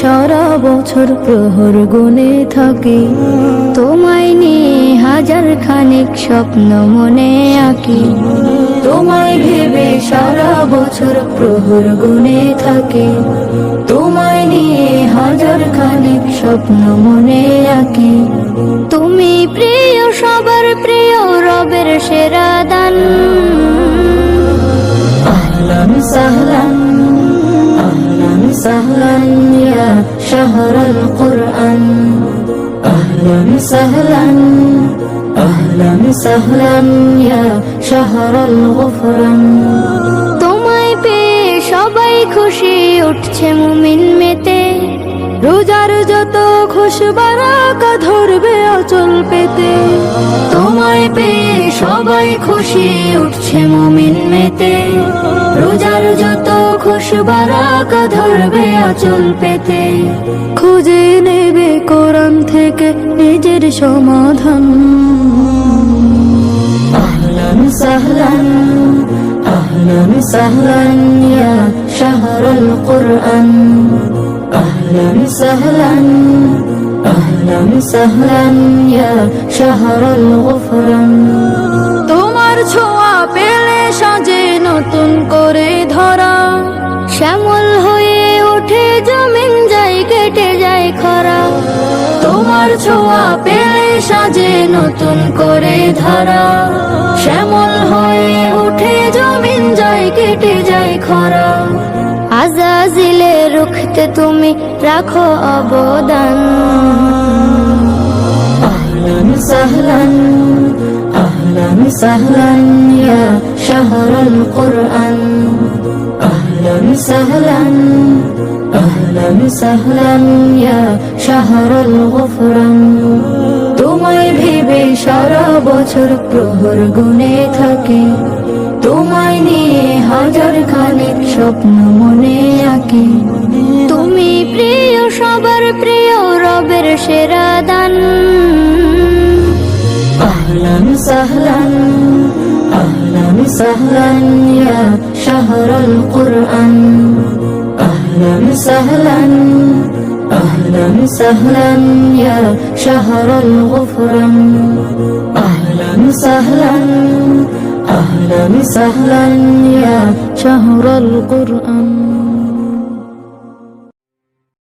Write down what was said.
সারা বছর প্রহর গুনে থাকি। তোমায় নিয়ে হাজার খানিক স্বপ্ন মনে আঁকি। তোমায় ভেবে সারা বছর প্রহর গুনে থাকি। তোমায় নিয়ে হাজার খানিক স্বপ্ন মনে আঁকি। তুমি প্রিয়, সবার প্রিয়, রবের সেরা দান। আহলান সাহলাম شهر القرآن أهلا سهلا أهلا سهلا يا شهر الغفران তোমায় পেয়ে সবাই খুশি উঠছে মুমিন মেতে রোজার যত খুশবারাকা ধরবে অচল পেতে তোমায় পেয়ে সবাই খুশি উঠছে মুমিন মেতে রোজার যত খুশবারাকা ধরবে পেতে। খুঁজে নেবে কোরআন থেকে নিজের সমাধান। আহলান সাহলান আহলান সাহলান ইয়া শাহরুল কোরআন। আহলান সাহলান আহলান সাহলান শাহরুল গফরান হয়ে ওঠে জমিন যায় কেটে যায় খরা। তোমার ছোঁয়া পেয়ে সাজে নতুন করে ধারা। শ্যামল হয়ে ওঠে জমিন যায় কেটে যায় খরা। আজাজিলে রুখতে তুমি রাখো অবদান। আহলান সাহলান আহলান সাহলান ইয়া শাহরুল কোরআন। সাহলা ইয়া শাহরুল গফরান। তোমায় ভেবে সারা বছর প্রহর গুনে থাকে। তোমায় নিয়ে হাজার খানিক স্বপ্ন মনে আঁকে। তুমি প্রিয়, সবার প্রিয় রবের সেরা দান। আহলান সাহলান আহলান সাহলান ইয়া কুরআন أهلا سهلا أهلا سهلا يا شهر الغفران أهلا سهلا أهلا سهلا يا شهر القرآن